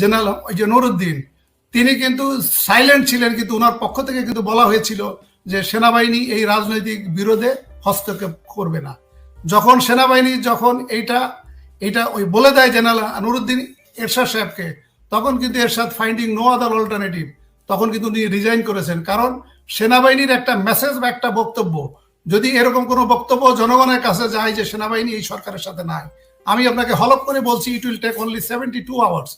General ওই যে নুরুদ্দিন, তিনি কিন্তু সাইলেন্ট ছিলেন, কিন্তু ওনার পক্ষ থেকে কিন্তু বলা হয়েছিল যে সেনাবাহিনী এই রাজনৈতিক বিরোধে হস্তক্ষেপ করবে না। যখন সেনাবাহিনী যখন এইটা এটা ওই বলে দেয় জেনারেল নুরুদ্দিন এরশাদ সাহেবকে, তখন কিন্তু Ershad finding no other alternative তখন কিন্তু উনি রিজাইন করেছেন। কারণ সেনাবাহিনীর একটা মেসেজ বা একটা বক্তব্য, যদি এরকম কোনো বক্তব্য জনগণের কাছে যায় যে সেনাবাহিনী এই সরকারের সাথে নাই আমি আপনাকে হলপ করে বলছি it will take only seventy two hours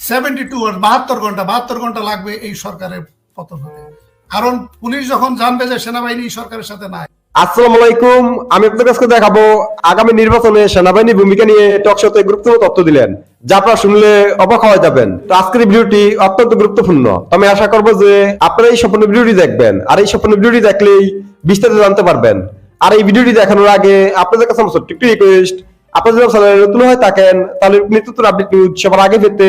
seventy two hours বাহাত্তর ঘণ্টা বাহাত্তর ঘণ্টা লাগবে এই সরকারের পতন হতে। কারণ পুলিশ যখন জানবে যে সেনাবাহিনী সরকারের সাথে নাই। আসসালামু আলাইকুম, আমি কাছে দেখাবো আগামী নির্বাচনে সেনাবাহিনী ভূমিকা নিয়ে টক শোতে গুরুত্বপূর্ণ তথ্য দিলেন। যা আপনারা শুনলে অবাক হয়ে যাবেন। তো আজকের ভিডিওটি অত্যন্ত গুরুত্বপূর্ণ। আমি আশা করব যে আপনারা এই সম্পূর্ণ ভিডিওটি দেখবেন। আর এই সম্পূর্ণ ভিডিওটি দেখলেই বিস্তারিত জানতে পারবেন। আর এই ভিডিওটি দেখানোর আগে আপনাদের কাছে আমার রিকোয়েস্ট আপনারা যদি চ্যানেলে নতুন হয়ে থাকেন তাহলে নিত্য নতুন আপডেট নিউজ সবার আগে পেতে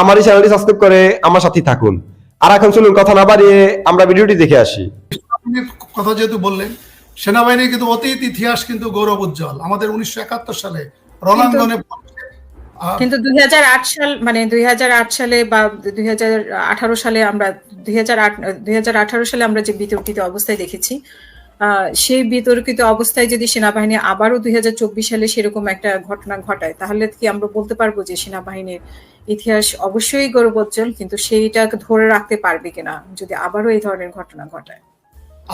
আমার এই চ্যানেলটি সাবস্ক্রাইব করে আমার সাথে থাকুন। আর এখন চলুন কথা না বাড়িয়ে আমরা ভিডিওটি দেখে আসি। সেনাবাহিনীর কথা যেহেতু বললেন সেনাবাহিনীর কিন্তু অতীত ইতিহাস কিন্তু গৌরব উজ্জ্বল। আমাদের উনিশশো একাত্তর সালে রণাঙ্গনে কিন্তু দুই হাজার আট সাল মানে দুই হাজার আট সালে বা দুই হাজার আঠারো সালে আমরা দুই দুই সালে আমরা যে বিতর্কিত অবস্থায় দেখেছি সেই বিতর্কিত অবস্থায় যদি সেনাবাহিনী আবারও দু হাজার চব্বিশ সালে সেরকম একটা ঘটনা ঘটায়, তাহলে কি আমরা বলতে পারব যে সেনাবাহিনীর ইতিহাস অবশ্যই গৌরবোজ্জ্বল, কিন্তু সেইটাকে ধরে রাখতে পারবে কিনা যদি আবারও এই ধরনের ঘটনা ঘটায়?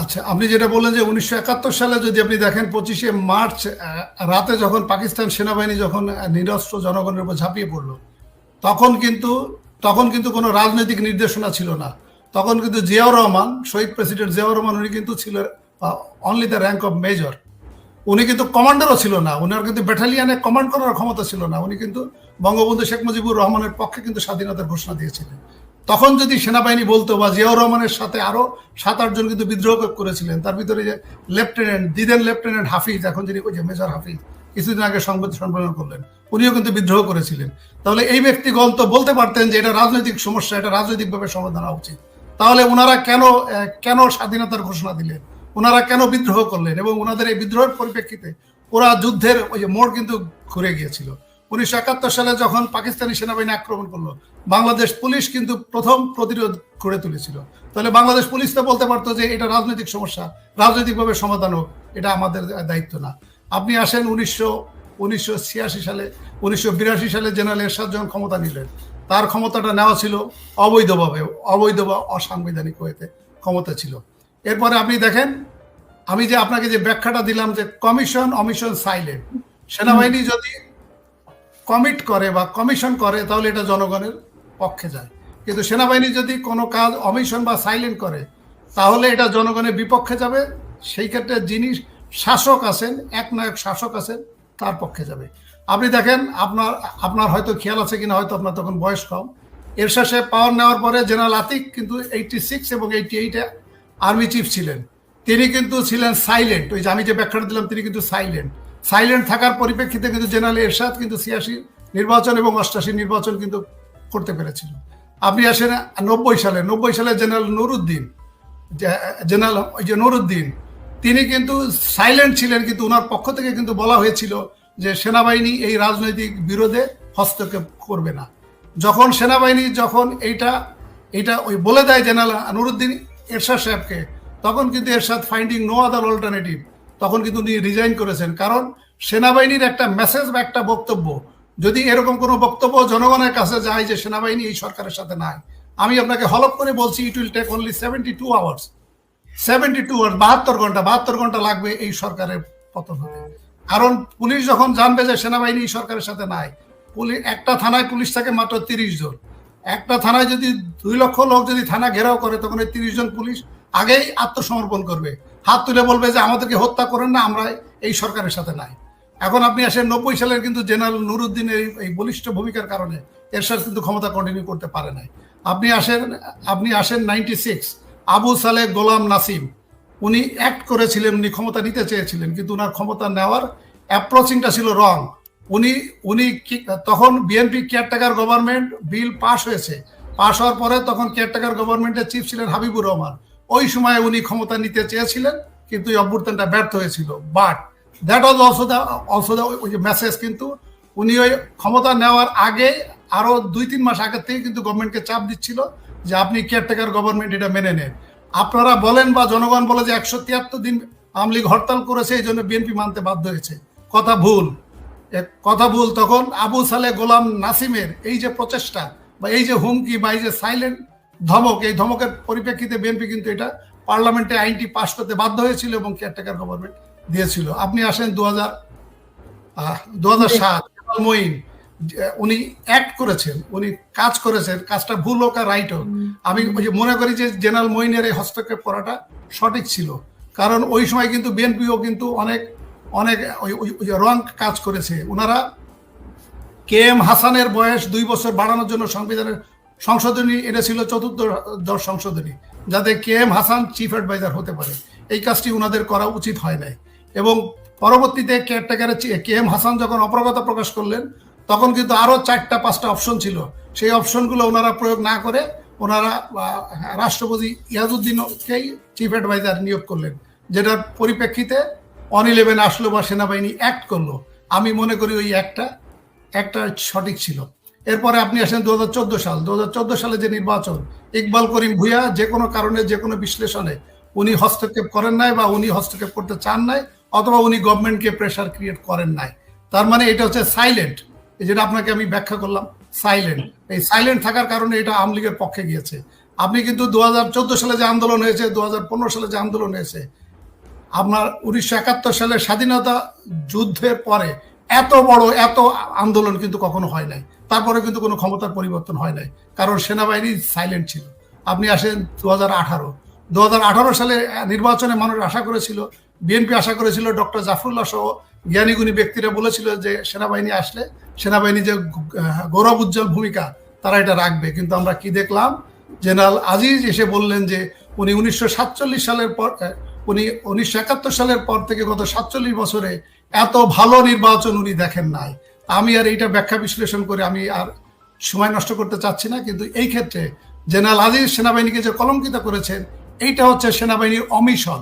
আচ্ছা আপনি যেটা বললেন যে উনিশশো একাত্তর সালে যদি আপনি দেখেন পঁচিশে মার্চ রাতে যখন পাকিস্তান সেনাবাহিনী যখন নিরস্ত্র জনগণের উপর ঝাঁপিয়ে পড়ল, তখন কিন্তু তখন কিন্তু কোনো রাজনৈতিক নির্দেশনা ছিল না। তখন কিন্তু জিয়াউর রহমান, শহীদ প্রেসিডেন্ট জিয়াউর রহমান, উনি কিন্তু ছিল only the rank of major উনি কিন্তু কমান্ডারও ছিল না। উনার কিন্তু ব্যাটালিয়ানে কমান্ড করার ক্ষমতা ছিল না। উনি কিন্তু বঙ্গবন্ধু শেখ মুজিবুর রহমানের পক্ষে কিন্তু স্বাধীনতার ঘোষণা দিয়েছিলেন। তখন যদি সেনাবাহিনী বলতো বা জিয়াউর রহমানের সাথে আরও সাত আটজন কিন্তু বিদ্রোহ করেছিলেন, তার ভিতরে যে লেফটেন্যান্ট দিদেন লেফটেন্যান্ট হাফিজ, এখন যিনি যে মেজর হাফিজ, কিছুদিন আগে সংবাদ সম্মেলন করলেন, উনিও কিন্তু বিদ্রোহ করেছিলেন। তাহলে এই ব্যক্তিগণ তো বলতে পারতেন যে এটা রাজনৈতিক সমস্যা, এটা রাজনৈতিকভাবে সমাধান হওয়া উচিত। তাহলে ওনারা কেন কেন স্বাধীনতার ঘোষণা দিলেন? ওনারা কেন বিদ্রোহ করলেন এবং ওনাদের এই বিদ্রোহের পরিপ্রেক্ষিতে ওরা যুদ্ধের ওই যে মোড় কিন্তু ঘুরে গিয়েছিল। উনিশশো একাত্তর সালে যখন পাকিস্তানি সেনাবাহিনী আক্রমণ করল, বাংলাদেশ পুলিশ কিন্তু প্রথম প্রতিরোধ গড়ে তুলেছিল। তাহলে বাংলাদেশ পুলিশ তো বলতে পারতো যে এটা রাজনৈতিক সমস্যা, রাজনৈতিকভাবে সমাধান হোক, এটা আমাদের দায়িত্ব না। আপনি আসেন উনিশশো উনিশশো ছিয়াশি সালে, উনিশশো বিরাশি সালে জেনারেল এরশাদ যখন ক্ষমতা নিলেন, তার ক্ষমতাটা নেওয়া ছিল অবৈধভাবে, অবৈধ বা অসাংবিধানিক হয়েতে ক্ষমতা ছিল। এরপরে আপনি দেখেন, আমি যে আপনাকে যে ব্যাখ্যাটা দিলাম যে কমিশন, অমিশন সাইলেন্ট সেনাবাহিনী যদি কমিট করে বা কমিশন করে, তাহলে এটা জনগণের পক্ষে যায়। কিন্তু সেনাবাহিনী যদি কোনো কাজ অমিশন বা সাইলেন্ট করে, তাহলে এটা জনগণের বিপক্ষে যাবে। সেই ক্ষেত্রে যিনি শাসক আছেন, এক নায়ক শাসক আছেন, তার পক্ষে যাবে। আপনি দেখেন, আপনার আপনার হয়তো খেয়াল আছে কিনা, হয়তো আপনার তখন বয়স কম। এর শেষে পাওয়ার নেওয়ার পরে জেনারেল আতিক কিন্তু এইটি সিক্স এবং এইটি এইটে আর্মি চিফ ছিলেন। তিনি কিন্তু ছিলেন সাইলেন্ট ওই যে আমি যে ব্যাখ্যাটা দিলাম, তিনি কিন্তু সাইলেন্ট সাইলেন্ট থাকার পরিপ্রেক্ষিতে কিন্তু জেনারেল এরশাদ কিন্তু ছিয়াশি নির্বাচন এবং অষ্টাশি নির্বাচন কিন্তু করতে পেরেছিল। আপনি আসেন, নব্বই সালে নব্বই সালে জেনারেল নুরুদ্দিন জেনারেল ওই যে নুরুদ্দিন, তিনি কিন্তু সাইলেন্ট ছিলেন, কিন্তু ওনার পক্ষ থেকে কিন্তু বলা হয়েছিল যে সেনাবাহিনী এই রাজনৈতিক বিরোধে হস্তক্ষেপ করবে না। যখন সেনাবাহিনী যখন এইটা এটা ওই বলে দেয় জেনারেল নুরুদ্দিন এরশাদ সাহেবকে। তখন কিন্তু Ershad finding no other alternative তখন কিন্তু উনি রিজাইন করেছেন। কারণ সেনাবাহিনীর একটা মেসেজ বা একটা বক্তব্য, যদি এরকম কোনো বক্তব্য জনগণের কাছে যায় যে সেনাবাহিনী এই সরকারের সাথে নাই, আমি আপনাকে হলপ করে বলছি it will take only seventy two hours seventy two hours বাহাত্তর ঘণ্টা বাহাত্তর ঘণ্টা লাগবে এই সরকারের পতন হতে। কারণ পুলিশ যখন জানবে যে সেনাবাহিনী সরকারের সাথে নাই পুলিশ একটা থানায় পুলিশ থাকে মাত্র তিরিশ জন। একটা থানায় যদি দুই লক্ষ লোক যদি থানা ঘেরাও করে, তখন এই তিরিশ জন পুলিশ আগেই আত্মসমর্পণ করবে। হাত তুলে বলবে যে, আমাদেরকে হত্যা করেন না, আমরা এই সরকারের সাথে নাই। এখন আপনি আসেন, নব্বই সালের কিন্তু জেনারেল নুরুদ্দিনের এই- বলিষ্ঠ ভূমিকার কারণে এরশাদ কিন্তু ক্ষমতা কন্টিনিউ করতে পারে নাই। আপনি আসেন আপনি আসেন নাইনটি সিক্স আবু সালে গোলাম নাসিম। উনি অ্যাক্ট করেছিলেন, উনি ক্ষমতা নিতে চেয়েছিলেন, কিন্তু ওনার ক্ষমতা নেওয়ার অ্যাপ্রোচিংটা ছিল রং উনি উনি তখন BNP caretaker government bill pass হয়েছে। পাস হওয়ার পরে তখন কেয়ারটেকার গভর্নমেন্টের চিফ ছিলেন হাবিবুর রহমান। ওই সময় উনি ক্ষমতা নিতে চেয়েছিলেন, কিন্তু এই অভ্যুত্থানটা ব্যর্থ হয়েছিল। But that was also the also the ওই মেসেজ কিন্তু উনি ওই ক্ষমতা নেওয়ার আগে আরও দুই, তিন মাস আগে থেকে কিন্তু গভর্নমেন্টকে চাপ দিচ্ছিল যে আপনি কেয়ারটেকার গভর্নমেন্ট এটা মেনে নেন। আপনারা বলেন বা জনগণ বলে যে একশো তিয়াত্তর দিন আওয়ামী লীগ হরতাল করেছে, এই জন্য বিএনপি মানতে বাধ্য হয়েছে। কথা ভুল। কথা বল তখন আবু সালে গোলাম নাসিমের এই যে প্রচেষ্টা বা এই যে হুমকি বা এই যে সাইলেন্ট ধমক এই ধমকের পরিপ্রেক্ষিতে বিএনপি কিন্তু এটা পার্লামেন্টে আইনটি পাশ করতে বাধ্য হয়েছিল এবং কেয়ারটেকার গভর্নমেন্ট দিয়েছিল। আপনি আসেন দু হাজার দু হাজার সাত মঈন উনি অ্যাক্ট করেছেন উনি কাজ করেছেন কাজটা ভুল হোক আর রাইট হোক। আমি মনে করি যে জেনারেল মঈনের এই হস্তক্ষেপ করাটা সঠিক ছিল। কারণ ওই সময় কিন্তু বিএনপিও কিন্তু অনেক অনেক রং কাজ করেছে। ওনারা কে এম হাসানের বয়স দুই বছর বাড়ানোর জন্য সংবিধানের সংশোধনী এনেছিল চতুর্থ দশ সংশোধনী, যাতে K M Hasan chief adviser হতে পারে। এই কাজটি ওনাদের করা উচিত হয় নাই। এবং পরবর্তীতে কেয়ারটেকারের কে এম হাসান যখন অপরগতা প্রকাশ করলেন, তখন কিন্তু আরও চারটা, পাঁচটা অপশন ছিল। সেই অপশনগুলো ওনারা প্রয়োগ না করে ওনারা রাষ্ট্রপতি ইয়াজউদ্দিনকেই চিফ অ্যাডভাইজার নিয়োগ করলেন, যেটার পরিপ্রেক্ষিতে অন ইলেভেন আসলো বা সেনাবাহিনী অ্যাক্ট করল। আমি মনে করি ওই একটা একটা সঠিক ছিল। এরপরে আপনি আসেন দু হাজার চোদ্দ সাল। দু হাজার চোদ্দ সালে যে নির্বাচন, ইকবাল করিম ভুইয়া যে কোনো কারণে, যে কোনো বিশ্লেষণে উনি হস্তক্ষেপ করেন নাই বা উনি হস্তক্ষেপ করতে চান নাই অথবা উনি গভর্নমেন্টকে প্রেশার ক্রিয়েট করেন নাই। তার মানে এটা হচ্ছে সাইলেন্ট যেটা আপনাকে আমি ব্যাখ্যা করলাম সাইলেন্ট এই সাইলেন্ট থাকার কারণে এটা আওয়ামী লীগের পক্ষে গিয়েছে। আপনি কিন্তু দু হাজার চোদ্দ সালে যে আন্দোলন হয়েছে দু হাজার পনেরো সালে যে আন্দোলন হয়েছে আপনার উনিশশো একাত্তর সালের স্বাধীনতা যুদ্ধের পরে এত বড়, এত আন্দোলন কিন্তু কখনো হয় নাই। তারপরে কিন্তু কোনো ক্ষমতার পরিবর্তন হয় নাই, কারণ সেনাবাহিনী সাইলেন্ট ছিল। আপনি আসেন দু হাজার আঠারো। দু হাজার আঠারো সালে নির্বাচনে মানুষ আশা করেছিল, বিএনপি আশা করেছিল, ডক্টর জাফরুল্লাহ সহ জ্ঞানীগুণী ব্যক্তিরা বলেছিল যে সেনাবাহিনী আসলে, সেনাবাহিনী যে গৌরব উজ্জ্বল ভূমিকা, তারা এটা রাখবে। কিন্তু আমরা কি দেখলাম? জেনারেল আজিজ এসে বললেন যে উনি উনিশশো সাতচল্লিশ সালের পর উনি উনিশশো একাত্তর সালের পর থেকে গত সাতচল্লিশ বছরে এত ভালো নির্বাচন উনি দেখেন নাই। আমি আর এইটা ব্যাখ্যা বিশ্লেষণ করে আমি আর সময় নষ্ট করতে চাচ্ছি না কিন্তু এই ক্ষেত্রে জেনারেল আজিজ সেনাবাহিনীকে যে কলঙ্কিত করেছেন এইটা হচ্ছে সেনাবাহিনীর অমিশন।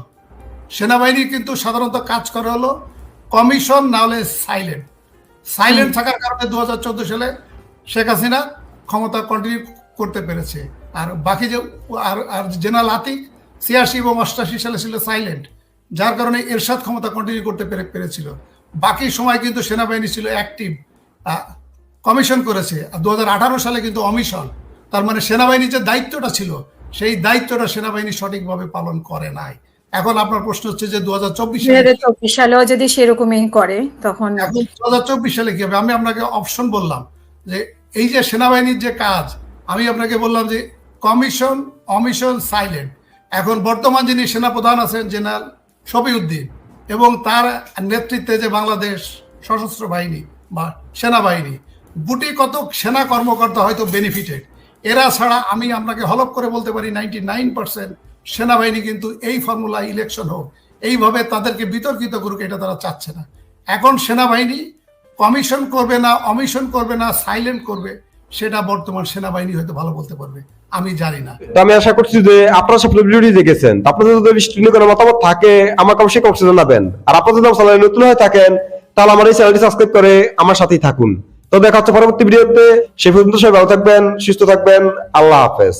সেনাবাহিনী কিন্তু সাধারণত কাজ করে হলো কমিশন না হলে সাইলেন্ট। সাইলেন্ট থাকার কারণে দু হাজার চোদ্দ সালে শেখ হাসিনা ক্ষমতা কন্টিনিউ করতে পেরেছে। আর বাকি যে আর আর জেনারেল আতিক ছিয়াশি এবং অষ্টাশি সালে ছিল সাইলেন্ট যার কারণে এরশাদ ক্ষমতা কন্টিনিউ করতে পেরে পেরেছিল। বাকি সময় কিন্তু সেনাবাহিনী ছিল অ্যাক্টিভ কমিশন করেছে। আর দু সালে কিন্তু অমিশন তার মানে সেনাবাহিনীর যে দায়িত্বটা ছিল সেই দায়িত্বটা সেনাবাহিনী সঠিকভাবে পালন করে নাই। এখন আপনার প্রশ্ন হচ্ছে যে দু হাজার চব্বিশ দুই হাজার চব্বিশ সালেও যদি সেরকমই করে তখন এখন দু হাজার চব্বিশ সালে কি হবে? আমি আপনাকে অপশন বললাম যে এই যে সেনাবাহিনীর যে কাজ আমি আপনাকে বললাম যে কমিশন অমিশন সাইলেন্ট এখন বর্তমান যিনি সেনাপ্রধান আছেন জেনারেল শফিউদ্দিন এবং তার নেতৃত্বে যে বাংলাদেশ সশস্ত্র বাহিনী বা সেনাবাহিনী গুটি কত সেনা কর্মকর্তা হয়তো বেনিফিটেড এরা ছাড়া আমি আপনাকে হলপ করে বলতে পারি নাইনটি নাইন পার্সেন্ট সেনাবাহিনী কিন্তু এই ফর্মুলা ইলেকশন হোক। এইভাবে তাদেরকে বিতর্কিত করুক এটা তারা চাচ্ছে না। এখন সেনাবাহিনী কমিশন করবে না অমিশন করবে না সাইলেন্ট করবে। সেটা বর্তমান সেনাবাহিনী হয়তো ভালো বলতে পারবে। আমি জানি না। তো আমি আশা করছি যে আপনারা সব ভিডিওটি দেখেছেন। আপনাদের যদি বিভিন্ন কোনো মতামত থাকে, আমাকে অবশ্যই কমেন্টে জানাবেন। আর আপনারা যদি আমার চ্যানেলে নতুন হয়ে থাকেন, তাহলে আমার এই চ্যানেলটি সাবস্ক্রাইব করে আমার সাথেই থাকুন। তো দেখা হচ্ছে পরবর্তী ভিডিওতে। সে পর্যন্ত সবাই ভালো থাকবেন, সুস্থ থাকবেন। আল্লাহ হাফেজ।